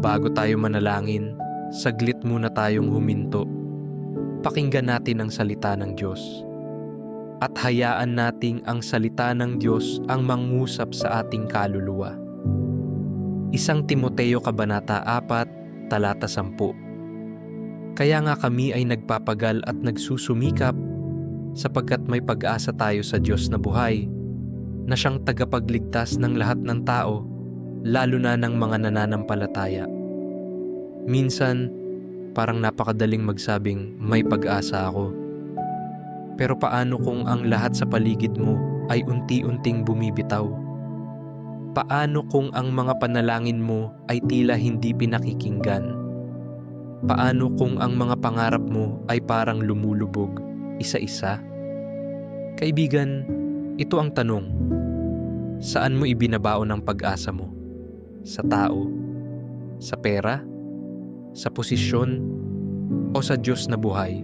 Bago tayo manalangin, saglit muna tayong huminto. Pakinggan natin ang salita ng Diyos. At hayaan nating ang salita ng Diyos ang mangusap sa ating kaluluwa. Isang Timoteo Kabanata 4, Talata 10 Kaya nga kami ay nagpapagal at nagsusumikap sapagkat may pag-asa tayo sa Diyos na buhay na siyang tagapagligtas ng lahat ng tao lalo na ng mga nananampalataya. Minsan, parang napakadaling magsabing may pag-asa ako. Pero paano kung ang lahat sa paligid mo ay unti-unting bumibitaw? Paano kung ang mga panalangin mo ay tila hindi pinakikinggan? Paano kung ang mga pangarap mo ay parang lumulubog isa-isa? Kaibigan, ito ang tanong. Saan mo ibinabaon ang pag-asa mo? Sa tao? Sa pera? Sa posisyon? O sa Diyos na buhay?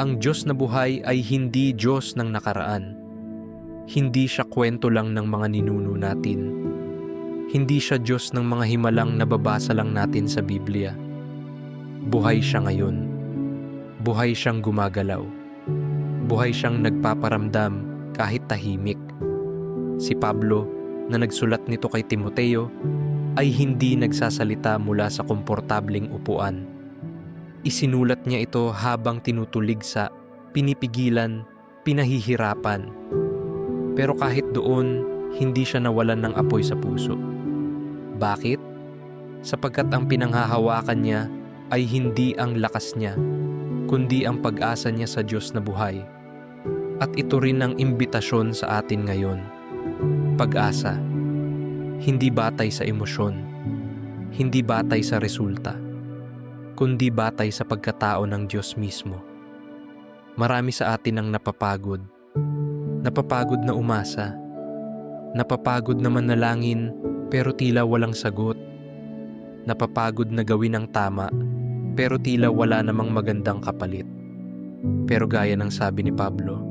Ang Diyos na buhay ay hindi Diyos ng nakaraan. Hindi siya kwento lang ng mga ninuno natin. Hindi siya Diyos ng mga himalang nababasa lang natin sa Biblia. Buhay siya ngayon. Buhay siyang gumagalaw. Buhay siyang nagpaparamdam kahit tahimik. Si Pablo, na nagsulat nito kay Timoteo, ay hindi nagsasalita mula sa komportabling upuan. Isinulat niya ito habang tinutulig sa pinipigilan, pinahihirapan. Pero kahit doon, hindi siya nawalan ng apoy sa puso. Bakit? Sapagkat ang pinanghahawakan niya ay hindi ang lakas niya, kundi ang pag-asa niya sa Diyos na buhay. At ito rin ang imbitasyon sa atin ngayon. Pag-asa. Hindi batay sa emosyon. Hindi batay sa resulta. Kundi batay sa pagkatao ng Diyos mismo. Marami sa atin ang napapagod. Napapagod na umasa. Napapagod na manalangin pero tila walang sagot. Napapagod na gawin ang tama pero tila wala namang magandang kapalit. Pero gaya ng sabi ni Pablo,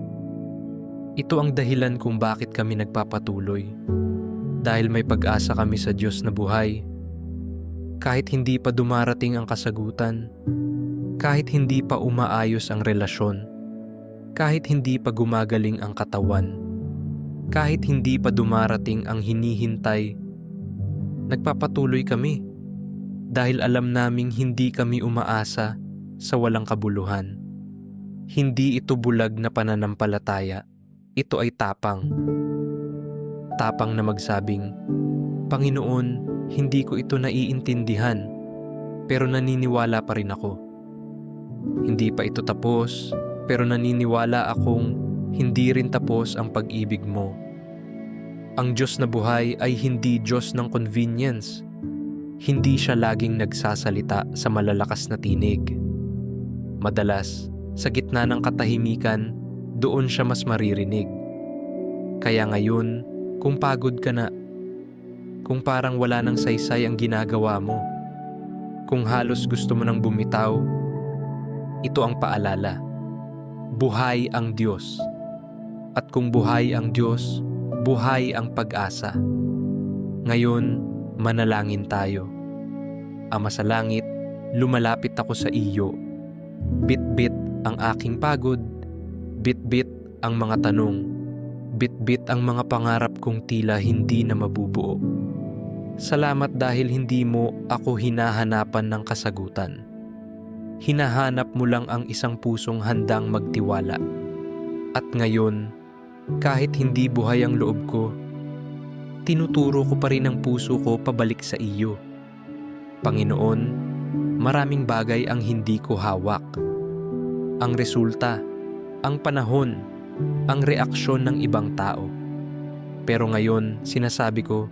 ito ang dahilan kung bakit kami nagpapatuloy. Dahil may pag-asa kami sa Diyos na buhay. Kahit hindi pa dumarating ang kasagutan, kahit hindi pa umaayos ang relasyon, kahit hindi pa gumagaling ang katawan, kahit hindi pa dumarating ang hinihintay, nagpapatuloy kami dahil alam naming hindi kami umaasa sa walang kabuluhan. Hindi ito bulag na pananampalataya, ito ay tapang. Tapang na magsabing, Panginoon, hindi ko ito naiintindihan, pero naniniwala pa rin ako. Hindi pa ito tapos, pero naniniwala akong hindi rin tapos ang pag-ibig mo. Ang Diyos na buhay ay hindi Diyos ng convenience. Hindi siya laging nagsasalita sa malalakas na tinig. Madalas, sa gitna ng katahimikan, doon siya mas maririnig. Kaya ngayon, kung pagod ka na, kung parang wala nang saysay ang ginagawa mo, kung halos gusto mo nang bumitaw, ito ang paalala. Buhay ang Diyos. At kung buhay ang Diyos, buhay ang pag-asa. Ngayon, manalangin tayo. Ama sa langit, lumalapit ako sa iyo. Bit-bit ang aking pagod, bit-bit ang mga tanong, bit-bit ang mga pangarap kong tila hindi na mabubuo. Salamat dahil hindi mo ako hinahanapan ng kasagutan. Hinahanap mo lang ang isang pusong handang magtiwala. At ngayon, kahit hindi buhay ang loob ko, tinuturo ko pa rin ang puso ko pabalik sa iyo. Panginoon, maraming bagay ang hindi ko hawak. Ang resulta, ang panahon, ang reaksyon ng ibang tao. Pero ngayon, sinasabi ko,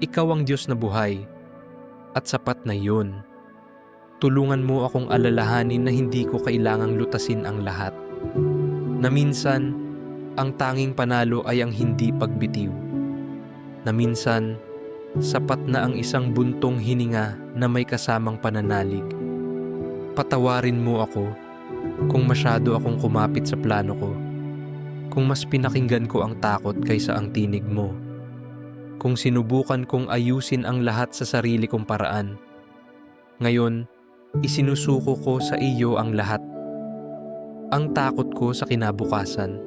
ikaw ang Diyos na buhay at sapat na yun. Tulungan mo akong alalahanin na hindi ko kailangang lutasin ang lahat. Na minsan, ang tanging panalo ay ang hindi pagbitiw. Na minsan, sapat na ang isang buntong hininga na may kasamang pananalig. Patawarin mo ako kung masyado akong kumapit sa plano ko. Kung mas pinakinggan ko ang takot kaysa ang tinig mo. Kung sinubukan kong ayusin ang lahat sa sarili kong paraan Ngayon, isinusuko ko sa iyo ang lahat. Ang takot ko sa kinabukasan,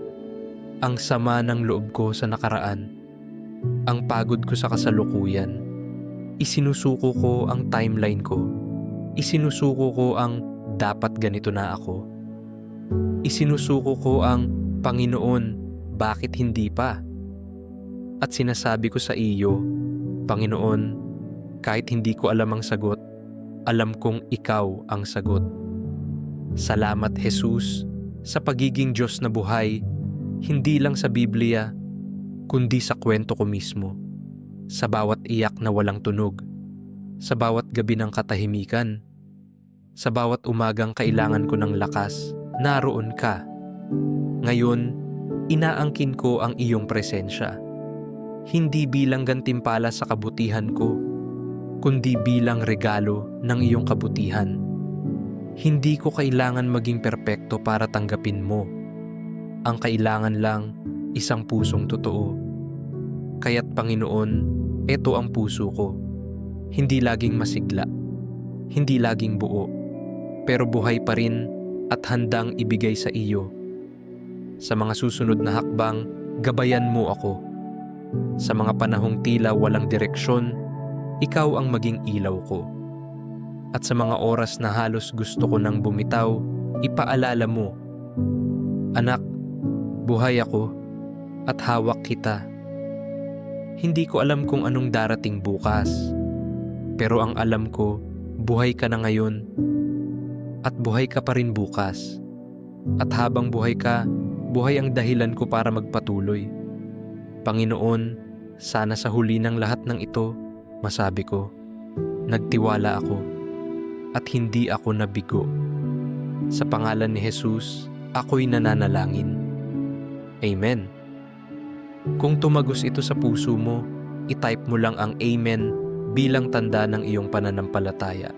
ang sama ng loob ko sa nakaraan, ang pagod ko sa kasalukuyan. Isinusuko ko ang timeline ko. Isinusuko ko ang dapat ganito na ako. Isinusuko ko ang Panginoon, bakit hindi pa? At sinasabi ko sa iyo, Panginoon, kahit hindi ko alam ang sagot, alam kong ikaw ang sagot. Salamat Jesus sa pagiging Diyos na buhay, hindi lang sa Biblia, kundi sa kwento ko mismo. Sa bawat iyak na walang tunog, sa bawat gabi ng katahimikan, sa bawat umagang kailangan ko ng lakas, naroon ka. Ngayon, inaangkin ko ang iyong presensya. Hindi bilang gantimpala sa kabutihan ko, kundi bilang regalo ng iyong kabutihan. Hindi ko kailangan maging perpekto para tanggapin mo. Ang kailangan lang isang pusong totoo. Kaya't Panginoon, ito ang puso ko. Hindi laging masigla, hindi laging buo, pero buhay pa rin at handang ibigay sa iyo. Sa mga susunod na hakbang, gabayan mo ako. Sa mga panahong tila walang direksyon, ikaw ang maging ilaw ko. At sa mga oras na halos gusto ko nang bumitaw, ipaalala mo, Anak, buhay ako at hawak kita. Hindi ko alam kung anong darating bukas, pero ang alam ko, buhay ka na ngayon at buhay ka pa rin bukas. At habang buhay ka, buhay ang dahilan ko para magpatuloy. Panginoon, sana sa huli ng lahat ng ito, masabi ko, nagtiwala ako at hindi ako nabigo. Sa pangalan ni Jesus, ako'y nananalangin. Amen. Kung tumagos ito sa puso mo, itype mo lang ang Amen bilang tanda ng iyong pananampalataya.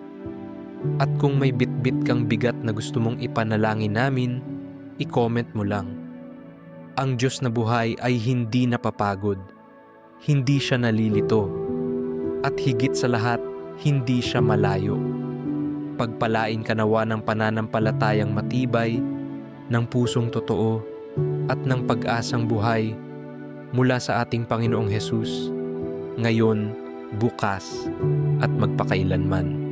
At kung may bitbit kang bigat na gusto mong ipanalangin namin, i-comment mo lang. Ang Diyos na buhay ay hindi napapagod. Hindi siya nalilito. At higit sa lahat, hindi siya malayo. Pagpalain ka nawa ng pananampalatayang matibay, ng pusong totoo, at ng pag-asang buhay mula sa ating Panginoong Hesus, ngayon, bukas, at magpakailanman.